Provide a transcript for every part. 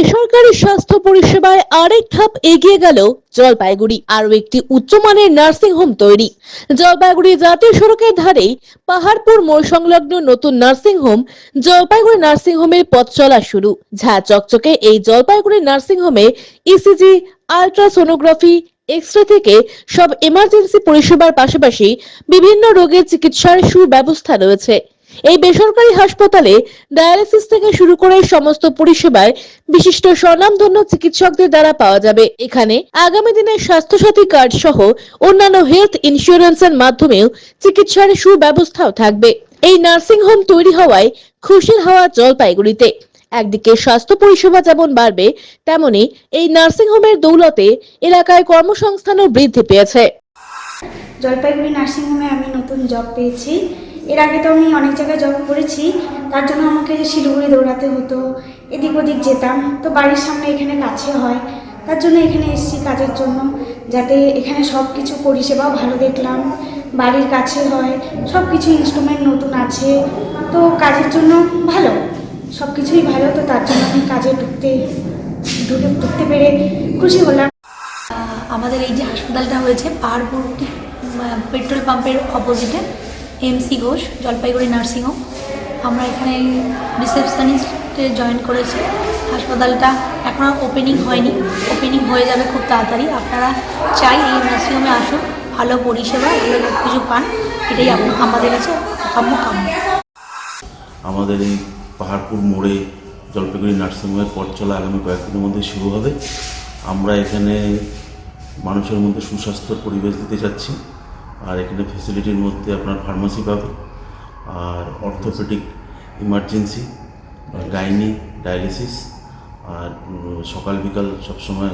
বেসরকারি স্বাস্থ্য পরিষেবায় আরেক ধাপ এগিয়ে গেল জলপাইগুড়ি। আরও একটি উচ্চমানের নার্সিং হোম তৈরি। জলপাইগুড়ি জাতীয় সড়কের ধারেই পাহাড়পুর মোড় সংলগ্ন নতুন নার্সিং হোম জলপাইগুড়ি নার্সিং হোমের পথ চলা শুরু। ঝা চকচকে এই জলপাইগুড়ি নার্সিং হোমে ইসিজি আলট্রাসোনোগ্রাফি এক্স রে থেকে সব এমার্জেন্সি পরিষেবার পাশাপাশি বিভিন্ন রোগের চিকিৎসার সুব্যবস্থা রয়েছে। এই বেসরকারি হাসপাতালে ডায়ালিসিস থেকে শুরু করে সমস্ত পরিষেবায় বিশিষ্ট স্বনামধন্য চিকিৎসকদের দ্বারা পাওয়া যাবে। এখানে আগামী দিনে স্বাস্থ্যসাথী কার্ড সহ অন্যান্য হেলথ ইন্স্যুরেন্সের মাধ্যমেও চিকিৎসার সুব্যবস্থাও থাকবে। এই নার্সিং হোম তৈরি হওয়ায় খুশির হাওয়া জলপাইগুড়িতে। একদিকে স্বাস্থ্য পরিষেবা যেমন বাড়বে, তেমনি এই নার্সিং হোমের দৌলতে এলাকায় কর্মসংস্থানও বৃদ্ধি পেয়েছে। জলপাইগুড়ি নার্সিংহোমে আমি নতুন জব পেয়েছি। এর আগে তো আমি অনেক জায়গায় জব করেছি, তার জন্য আমাকে শিলিগুড়ি দৌড়াতে হতো, এদিক ওদিক যেতাম। তো বাড়ির সামনে এখানে কাছে হয়, তার জন্য এখানে এসেছি কাজের জন্য, যাতে এখানে সব কিছু পরিষেবাও ভালো দেখলাম। বাড়ির কাছে হয় সব কিছু ইনস্ট্রুমেন্ট নতুন আছে, তো কাজের জন্য ভালো সব কিছুই ভালো, তো তার জন্য আমি কাজে ঢুকতে, ঢুকে, ঢুকতে পেরে খুশি হলাম। আমাদের এই যে হাসপাতালটা হয়েছে পাহাড়পুর পেট্রোল পাম্পের অপোজিটে এমসি ঘোষ, জলপাইগুড়ি নার্সিংহোম। আমরা এখানে রিসেপশনিস্টে জয়েন করেছি। হাসপাতালটা এখনও ওপেনিং হয়নি। ওপেনিং হয়ে যাবে খুব তাড়াতাড়ি। আপনারা চাই এই নার্সিংহোমে আসুন। ভালো পরিষেবা সব কিছু পান। এটাই আমাদের কাছে আমাদের এই পাহাড়পুর মোড়ে জলপাইগুড়ি নার্সিংহোমের পথ চলা আগামী কয়েকদিনের মধ্যে শুরু হবে। আমরা এখানে মানুষের মধ্যে সুস্বাস্থ্যর পরিবেশ দিতে যাচ্ছি। আর এখানে ফেসিলিটির মধ্যে আপনার ফার্মাসি পাবে, আর অর্থোপেডিক ইমার্জেন্সি গাইনি ডায়ালিসিস আর সকাল বিকাল সবসময়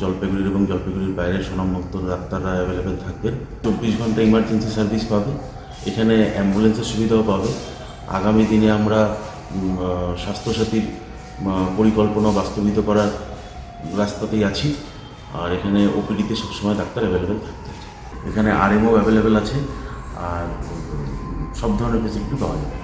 জলপাইগুড়ির এবং জলপাইগুড়ির বাইরে সুনামভক্ত ডাক্তাররা অ্যাভেলেবেল থাকবেন। চব্বিশ ঘণ্টা ইমার্জেন্সি সার্ভিস পাবে, এখানে অ্যাম্বুলেন্সের সুবিধাও পাবে। আগামী দিনে আমরা স্বাস্থ্যসাথীর পরিকল্পনা বাস্তবিত করার রাস্তাতেই আছি, আর এখানে ওপিডিতে সবসময় ডাক্তার অ্যাভেলেবেল থাকতে এখানে আরএমও অ্যাভেলেবেল আছে আর সব ধরনের ফেসিলিটি পাওয়া যাবে।